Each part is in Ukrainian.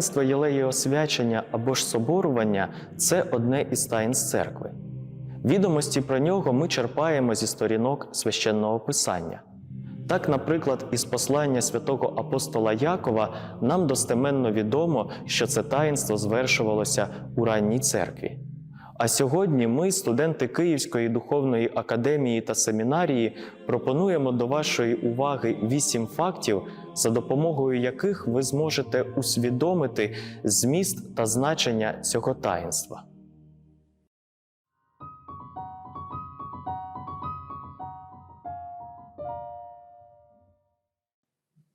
Таїнство єлеї освячення або ж соборування це одне із таїнств церкви. Відомості про нього ми черпаємо зі сторінок священного писання. Так, наприклад, із послання святого апостола Якова нам достеменно відомо, що це таїнство звершувалося у ранній церкві. А сьогодні ми, студенти Київської духовної академії та семінарії, пропонуємо до вашої уваги вісім фактів, за допомогою яких ви зможете усвідомити зміст та значення цього таїнства.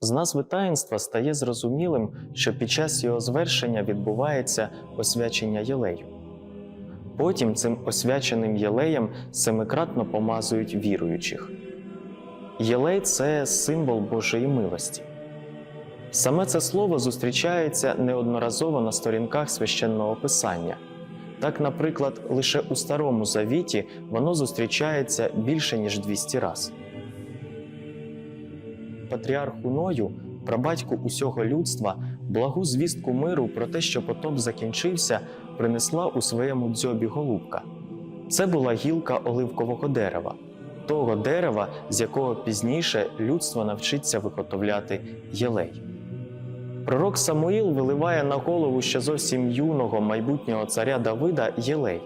З назви таїнства стає зрозумілим, що під час його звершення відбувається освячення єлею. Потім цим освяченим єлеєм семикратно помазують віруючих. Єлей це символ Божої милості. Саме це слово зустрічається неодноразово на сторінках священного писання. Так, наприклад, лише у Старому Завіті воно зустрічається більше ніж 200 разів. Патріарху Ною, прабатьку усього людства, благу звістку миру про те, що потоп закінчився, принесла у своєму дзьобі голубка. Це була гілка оливкового дерева, того дерева, з якого пізніше людство навчиться виготовляти єлей. Пророк Самуїл виливає на голову ще зовсім юного майбутнього царя Давида єлей.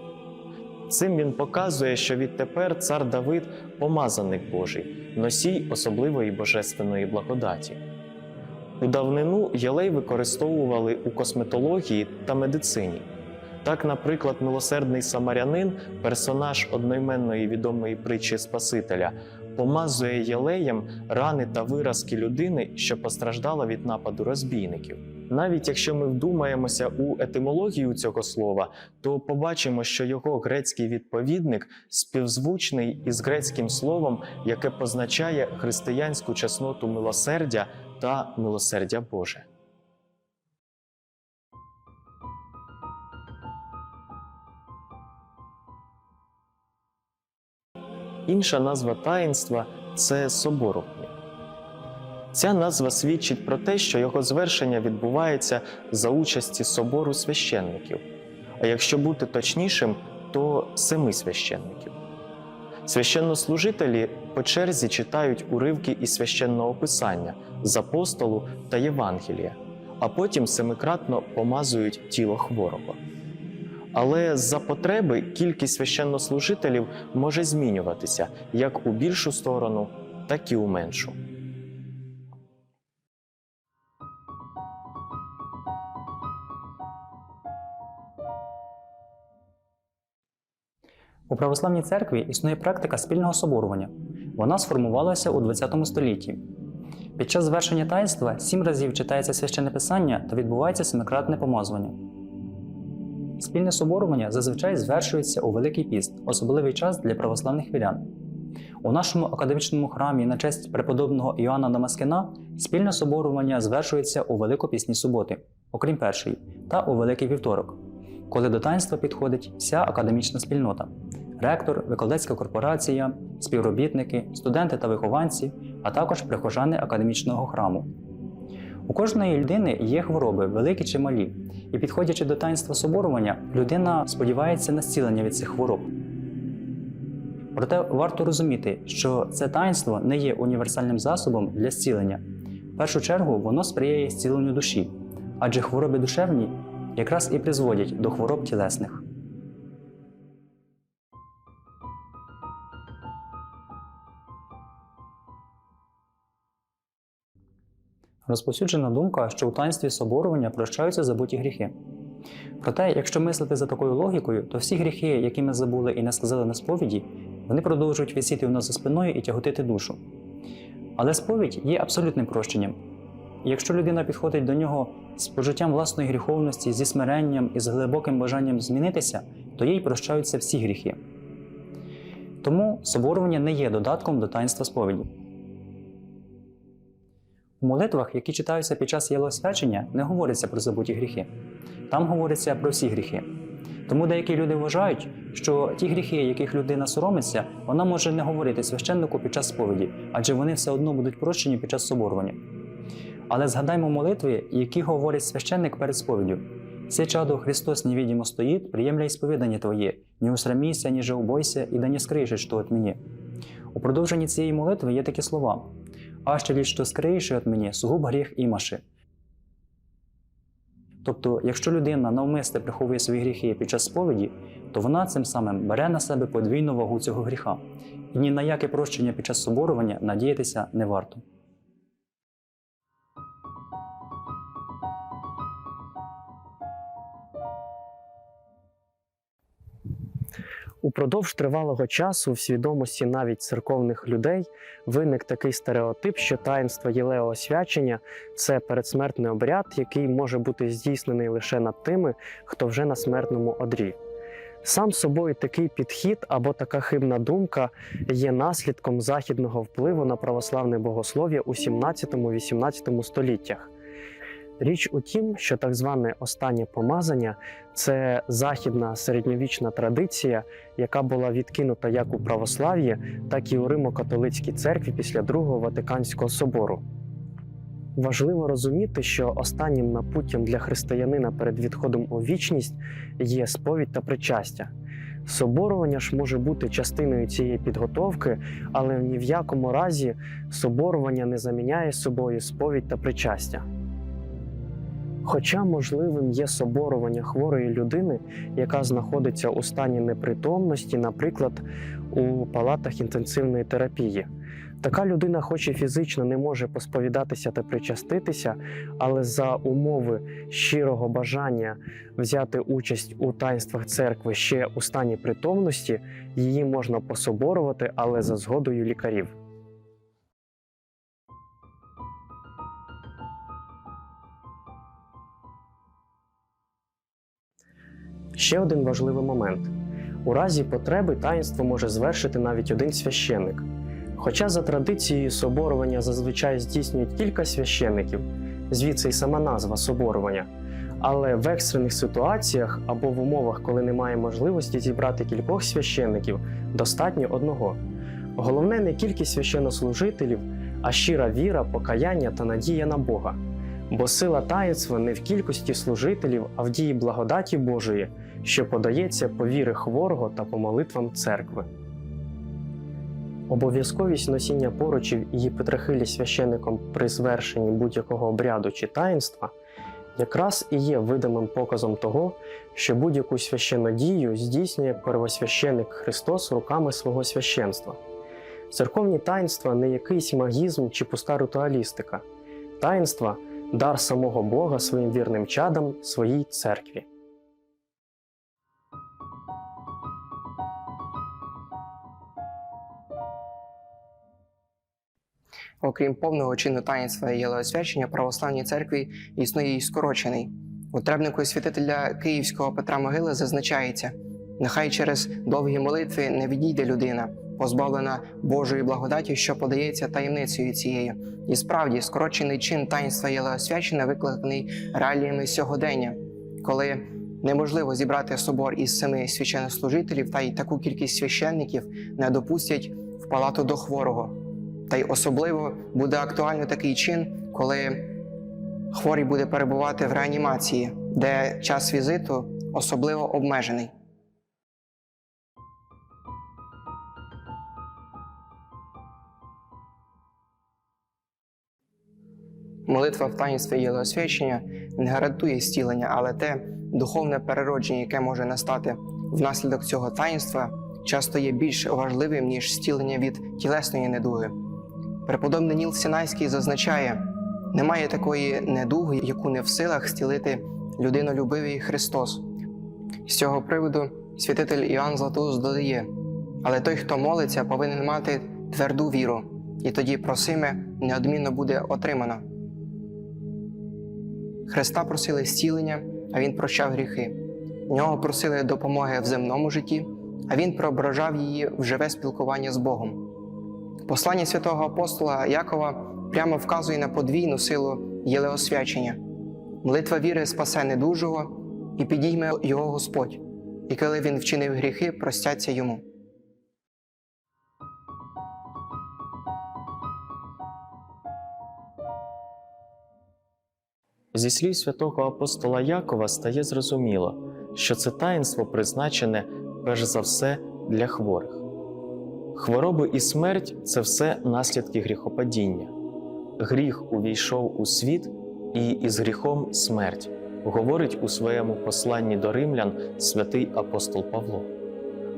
Цим він показує, що відтепер цар Давид помазаник Божий, носій особливої божественної благодаті. У давнину єлей використовували у косметології та медицині. Так, наприклад, милосердний самарянин, персонаж одноіменної відомої притчі Спасителя, помазує єлеєм рани та виразки людини, що постраждала від нападу розбійників. Навіть якщо ми вдумаємося у етимологію цього слова, то побачимо, що його грецький відповідник співзвучний із грецьким словом, яке позначає християнську чесноту милосердя та милосердя Боже. Інша назва таїнства це соборування. Ця назва свідчить про те, що його звершення відбувається за участі собору священників, а якщо бути точнішим, то семи священників. Священнослужителі по черзі читають уривки із священного писання з апостолу та Євангелія, а потім семикратно помазують тіло хворого. Але за потреби кількість священнослужителів може змінюватися як у більшу сторону, так і у меншу. У православній церкві існує практика спільного соборування. Вона сформувалася у ХХ столітті. Під час звершення таїнства сім разів читається священне писання та відбувається семикратне помазування. Спільне соборування зазвичай звершується у Великий піст, особливий час для православних вірян. У нашому академічному храмі на честь преподобного Іоанна Дамаскина спільне соборування звершується у Великопісні суботи, окрім першої, та у Великий вівторок, коли до таїнства підходить вся академічна спільнота ректор, викладацька корпорація, співробітники, студенти та вихованці, а також прихожани академічного храму. У кожної людини є хвороби, великі чи малі, і підходячи до таїнства соборування, людина сподівається на зцілення від цих хвороб. Проте варто розуміти, що це таїнство не є універсальним засобом для зцілення. В першу чергу воно сприяє зціленню душі, адже хвороби душевні якраз і призводять до хвороб тілесних. Розповсюджена думка, що у таїнстві соборування прощаються забуті гріхи. Проте, якщо мислити за такою логікою, то всі гріхи, які ми забули і не сказали на сповіді, вони продовжують висіти у нас за спиною і тяготити душу. Але сповідь є абсолютним прощенням. Якщо людина підходить до нього з почуттям власної гріховності, зі смиренням і з глибоким бажанням змінитися, то їй прощаються всі гріхи. Тому соборування не є додатком до таїнства сповіді. У молитвах, які читаються під час єлосвячення, не говориться про забуті гріхи. Там говориться про всі гріхи. Тому деякі люди вважають, що ті гріхи, яких людина соромиться, вона може не говорити священнику під час сповіді, адже вони все одно будуть прощені під час соборування. Але згадаймо молитви, які говорить священник перед сповіддю. «Се чадо Христос невидимо стоїть, приємля ісповідання Твоє, не усрамійся, ніже убойся, і да не скриєш, що от мені». У продовженні цієї молитви є такі слова: «А ще ліж що скриєш від мені, сугуб гріх імаши». Тобто, якщо людина навмисне приховує свої гріхи під час сповіді, то вона цим самим бере на себе подвійну вагу цього гріха, і ні на яке прощення під час соборування надіятися не варто. Упродовж тривалого часу в свідомості навіть церковних людей виник такий стереотип, що таїнство єлеоосвячення – це передсмертний обряд, який може бути здійснений лише над тими, хто вже на смертному одрі. Сам собою такий підхід або така хибна думка є наслідком західного впливу на православне богослов'я у 17-18 століттях. Річ у тім, що так зване останнє помазання це західна середньовічна традиція, яка була відкинута як у православ'ї, так і у Римо-католицькій церкві після Другого Ватиканського собору. Важливо розуміти, що останнім напуттям для християнина перед відходом у вічність є сповідь та причастя. Соборування ж може бути частиною цієї підготовки, але ні в якому разі соборування не заміняє собою сповідь та причастя. Хоча можливим є соборування хворої людини, яка знаходиться у стані непритомності, наприклад, у палатах інтенсивної терапії. Така людина, хоч і фізично не може посповідатися та причаститися, але за умови щирого бажання взяти участь у таїнствах церкви ще у стані притомності, її можна пособорувати, але за згодою лікарів. Ще один важливий момент: у разі потреби таїнство може звершити навіть один священник. Хоча за традицією соборування зазвичай здійснюють кілька священників, звідси й сама назва соборування. Але в екстрених ситуаціях або в умовах, коли немає можливості зібрати кількох священників, достатньо одного. Головне не кількість священнослужителів, а щира віра, покаяння та надія на Бога. Бо сила таїнства не в кількості служителів, а в дії благодаті Божої, що подається по віри хворого та по молитвам церкви. Обов'язковість носіння поручів і петрахилі священником при звершенні будь-якого обряду чи таїнства якраз і є видимим показом того, що будь-яку священнодію здійснює первосвященник Христос руками свого священства. Церковні таїнства не якийсь магізм чи пуста ритуалістика. Таїнства дар самого Бога своїм вірним чадам, своїй церкві. Окрім повного чину таїнства єлеосвячення, православній церкві існує й скорочений. У требнику святителя Київського Петра Могили зазначається: нехай через довгі молитви не відійде людина, позбавлена Божої благодаті, що подається таємницею цією. І справді, скорочений чин таїнства єлеосвячення викликаний реаліями сьогодення, коли неможливо зібрати собор із семи священнослужителів та й таку кількість священників не допустять в палату до хворого. Та й особливо буде актуально такий чин, коли хворий буде перебувати в реанімації, де час візиту особливо обмежений. Молитва в таїнстві єлеосвячення не гарантує зцілення, але те духовне переродження, яке може настати внаслідок цього таїнства, часто є більш важливим, ніж зцілення від тілесної недуги. Преподобний Ніл Сінайський зазначає, немає такої недуги, яку не в силах зцілити людинолюбивий Христос. З цього приводу святитель Іоанн Златоуст додає, але той, хто молиться, повинен мати тверду віру, і тоді просиме неодмінно буде отримано. Христа просили зцілення, а Він прощав гріхи. В нього просили допомоги в земному житті, а Він преображав її в живе спілкування з Богом. Послання святого апостола Якова прямо вказує на подвійну силу єлеосвячення. Молитва віри спасе недужого і підійме його Господь, і коли він вчинив гріхи, простяться йому. Зі слів святого апостола Якова стає зрозуміло, що це таїнство призначене перш за все для хворих. Хвороби і смерть це все наслідки гріхопадіння. Гріх увійшов у світ, і із гріхом смерть, говорить у своєму посланні до римлян святий апостол Павло.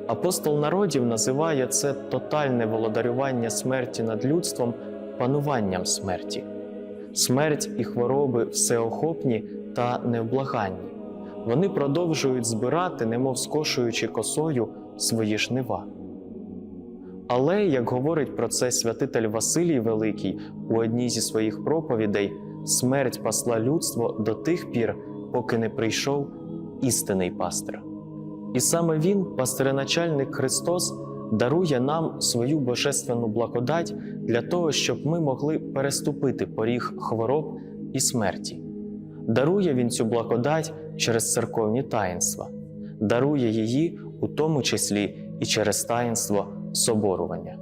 Апостол народів називає це тотальне володарювання смерті над людством пануванням смерті. Смерть і хвороби всеохопні та невблаганні. Вони продовжують збирати, немов скошуючи косою свої жнива. Але, як говорить про це святитель Василій Великий у одній зі своїх проповідей, смерть пасла людство до тих пір, поки не прийшов істинний пастир. І саме він, пастиреначальник Христос, дарує нам свою божественну благодать для того, щоб ми могли переступити поріг хвороб і смерті. Дарує він цю благодать через церковні таїнства, дарує її у тому числі і через таїнство соборування.